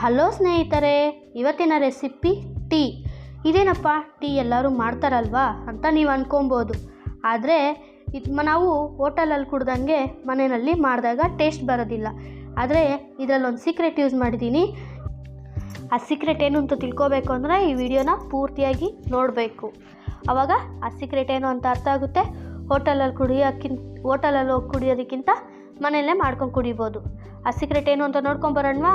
Hello ಸ್ನೇಹಿತರೆ, ಇವತ್ತಿನ recipe tea. ಇದೇನಪ್ಪ, ಟೀ ಎಲ್ಲರೂ ಮಾಡ್ತಾರಲ್ವಾ ಅಂತ ನೀವು ಅಂದ್ಕೊಬೋದು ಆದರೆ, ಇದು ನಾವು ಹೋಟೆಲಲ್ಲಿ ಕುಡ್ದಂಗೆ ಮನೆಯಲ್ಲಿ ಮಾಡಿದಾಗ ಟೇಸ್ಟ್ ಬರೋದಿಲ್ಲ. ಆದರೆ, ಇದರಲ್ಲೊಂದು ಸೀಕ್ರೆಟ್ ಯೂಸ್ ಮಾಡಿದ್ದೀನಿ ಆ ಸೀಕ್ರೆಟ್ ಏನು ಅಂತ ತಿಳ್ಕೊಬೇಕು ಅಂದರೆ ಈ ವಿಡಿಯೋನ ಪೂರ್ತಿಯಾಗಿ ನೋಡಬೇಕು. ಆವಾಗ ಆ ಸೀಕ್ರೆಟ್ ಏನು ಅಂತ ಅರ್ಥ ಆಗುತ್ತೆ. ಹೋಟೆಲಲ್ಲಿ ಕುಡಿಯೋಕ್ಕಿಂತ ಹೋಟೆಲಲ್ಲಿ ಹೋಗಿ ಕುಡಿಯೋದಕ್ಕಿಂತ ಮನೆಯಲ್ಲೇ ಮಾಡ್ಕೊಂಡು ಕುಡಿಬೋದು. ಆ ಸೀಕ್ರೆಟ್ ಏನು ಅಂತ ನೋಡ್ಕೊಂಬರೋಣವಾ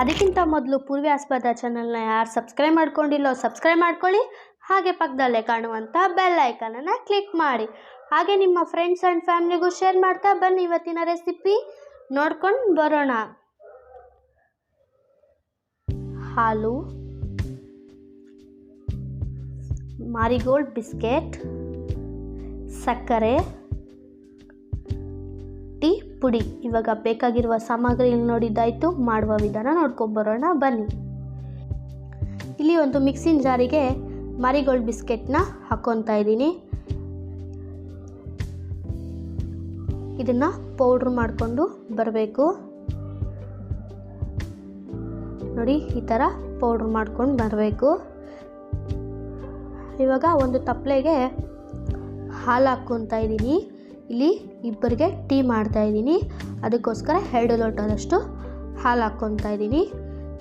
ಅದಕ್ಕಿಂತ ಮೊದಲು ಪೂರ್ವಿ ಆಸ್ಪದ ಚಾನಲ್ನ ಯಾರು ಸಬ್ಸ್ಕ್ರೈಬ್ ಮಾಡ್ಕೊಂಡಿಲ್ಲೋ ಸಬ್ಸ್ಕ್ರೈಬ್ ಮಾಡ್ಕೊಳ್ಳಿ. ಹಾಗೆ ಪಕ್ಕದಲ್ಲೇ ಕಾಣುವಂಥ ಬೆಲ್ ಐಕನನ್ನು ಕ್ಲಿಕ್ ಮಾಡಿ. ಹಾಗೆ ನಿಮ್ಮ ಫ್ರೆಂಡ್ಸ್ ಆ್ಯಂಡ್ ಫ್ಯಾಮ್ಲಿಗೂ ಶೇರ್ ಮಾಡ್ತಾ ಬನ್ನಿ ಇವತ್ತಿನ ರೆಸಿಪಿ ನೋಡ್ಕೊಂಡು ಬರೋಣ. ಹಾಲು, ಮಾರಿಗೋಲ್ಡ್ ಬಿಸ್ಕೆಟ್, ಸಕ್ಕರೆ ಪುಡಿ ಇವಾಗ ಬೇಕಾಗಿರುವ ಸಾಮಗ್ರಿ ನೋಡಿದ್ದಾಯಿತು ಮಾಡುವ ವಿಧಾನ ನೋಡ್ಕೊಂಬರೋಣ ಬನ್ನಿ. ಇಲ್ಲಿ ಒಂದು ಮಿಕ್ಸಿನ್ ಜಾರಿಗೆ ಮಾರಿಗೋಲ್ಡ್ ಬಿಸ್ಕೆಟ್ನ ಹಾಕ್ಕೊತಾ ಇದ್ದೀನಿ. ಇದನ್ನು ಪೌಡ್ರ್ ಮಾಡಿಕೊಂಡು ಬರಬೇಕು. ನೋಡಿ, ಈ ಥರ ಪೌಡ್ರ್ ಮಾಡ್ಕೊಂಡು ಬರಬೇಕು. ಇವಾಗ ಒಂದು ತಪ್ಪಲೆಗೆ ಹಾಲು ಹಾಕ್ಕೊತಾ ಇದ್ದೀನಿ. ಇಲ್ಲಿ ಇಬ್ಬರಿಗೆ ಟೀ ಮಾಡ್ತಾಯಿದ್ದೀನಿ ಅದಕ್ಕೋಸ್ಕರ ಎರಡು ಲೋಟದಷ್ಟು ಹಾಲು ಹಾಕ್ಕೊತಾ ಇದ್ದೀನಿ.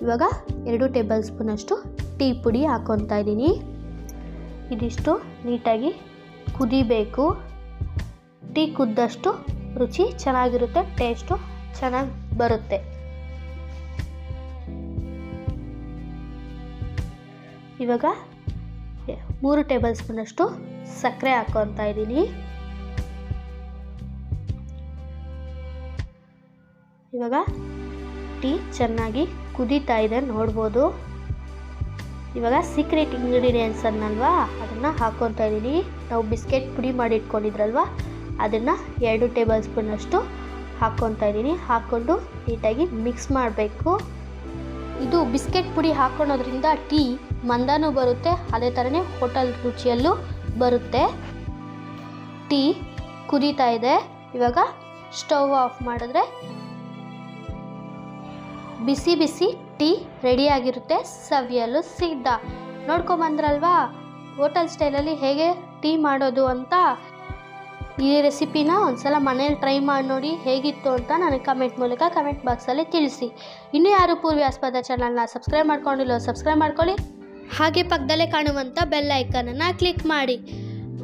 ಇವಾಗ ಎರಡು ಟೇಬಲ್ ಸ್ಪೂನಷ್ಟು ಟೀ ಪುಡಿ ಹಾಕ್ಕೊತಾ ಇದ್ದೀನಿ. ಇದಿಷ್ಟು ನೀಟಾಗಿ ಕುದಿಬೇಕು. ಟೀ ಕುದ್ದಷ್ಟು ರುಚಿ ಚೆನ್ನಾಗಿರುತ್ತೆ, ಟೇಸ್ಟು ಚೆನ್ನಾಗಿ ಬರುತ್ತೆ. ಇವಾಗ ಮೂರು ಟೇಬಲ್ ಸ್ಪೂನಷ್ಟು ಸಕ್ಕರೆ ಹಾಕ್ಕೊತಾ ಇದ್ದೀನಿ. ಇವಾಗ ಟೀ ಚೆನ್ನಾಗಿ ಕುದೀತಾ ಇದೆ, ನೋಡ್ಬೋದು. ಇವಾಗ ಸೀಕ್ರೆಟ್ ಇಂಗ್ರೀಡಿಯೆಂಟ್ಸ್ ಅನ್ನಲ್ವಾ, ಅದನ್ನು ಹಾಕ್ಕೊತಾ ಇದ್ದೀನಿ. ನಾವು ಬಿಸ್ಕೆಟ್ ಪುಡಿ ಮಾಡಿ ಇಟ್ಕೊಂಡಿದ್ರಲ್ವ ಅದನ್ನು ಎರಡು ಟೇಬಲ್ ಸ್ಪೂನಷ್ಟು ಹಾಕ್ಕೊತಾ ಇದ್ದೀನಿ. ಹಾಕ್ಕೊಂಡು ನೀಟಾಗಿ ಮಿಕ್ಸ್ ಮಾಡಬೇಕು. ಇದು ಬಿಸ್ಕೆಟ್ ಪುಡಿ ಹಾಕ್ಕೊಳೋದ್ರಿಂದ ಟೀ ಮಂದನೂ ಬರುತ್ತೆ, ಅದೇ ಥರನೇ ಹೋಟೆಲ್ ರುಚಿಯಲ್ಲೂ ಬರುತ್ತೆ. ಟೀ ಕುದೀತಾ ಇದೆ. ಇವಾಗ ಸ್ಟವ್ ಆಫ್ ಮಾಡಿದ್ರೆ ಬಿಸಿ ಬಿಸಿ ಟೀ ರೆಡಿಯಾಗಿರುತ್ತೆ. ಸವಿಯಲು ಸಿದ್ಧ. ನೋಡ್ಕೊಂಬಂದ್ರಲ್ವಾ ಹೋಟೆಲ್ ಸ್ಟೈಲಲ್ಲಿ ಹೇಗೆ ಟೀ ಮಾಡೋದು ಅಂತ ಈ ರೆಸಿಪಿನ ಒಂದ್ಸಲ ಮನೇಲಿ ಟ್ರೈ ಮಾಡಿ ನೋಡಿ ಹೇಗಿತ್ತು ಅಂತ ನನಗೆ ಕಮೆಂಟ್ ಮೂಲಕ ಕಮೆಂಟ್ ಬಾಕ್ಸಲ್ಲಿ ತಿಳಿಸಿ. ಇನ್ನೂ ಯಾರು ಪೂರ್ವಿ ಆಸ್ಪದ ಚಾನಲ್ನ ಸಬ್ಸ್ಕ್ರೈಬ್ ಮಾಡ್ಕೊಂಡಿಲ್ಲೋ ಸಬ್ಸ್ಕ್ರೈಬ್ ಮಾಡ್ಕೊಳ್ಳಿ. ಹಾಗೆ ಪಕ್ಕದಲ್ಲೇ ಕಾಣುವಂಥ ಬೆಲ್ ಐಕನನ್ನು ಕ್ಲಿಕ್ ಮಾಡಿ.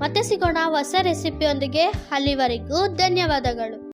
ಮತ್ತೆ ಸಿಗೋಣ ಹೊಸ ರೆಸಿಪಿಯೊಂದಿಗೆ. ಅಲ್ಲಿವರೆಗೂ ಧನ್ಯವಾದಗಳು.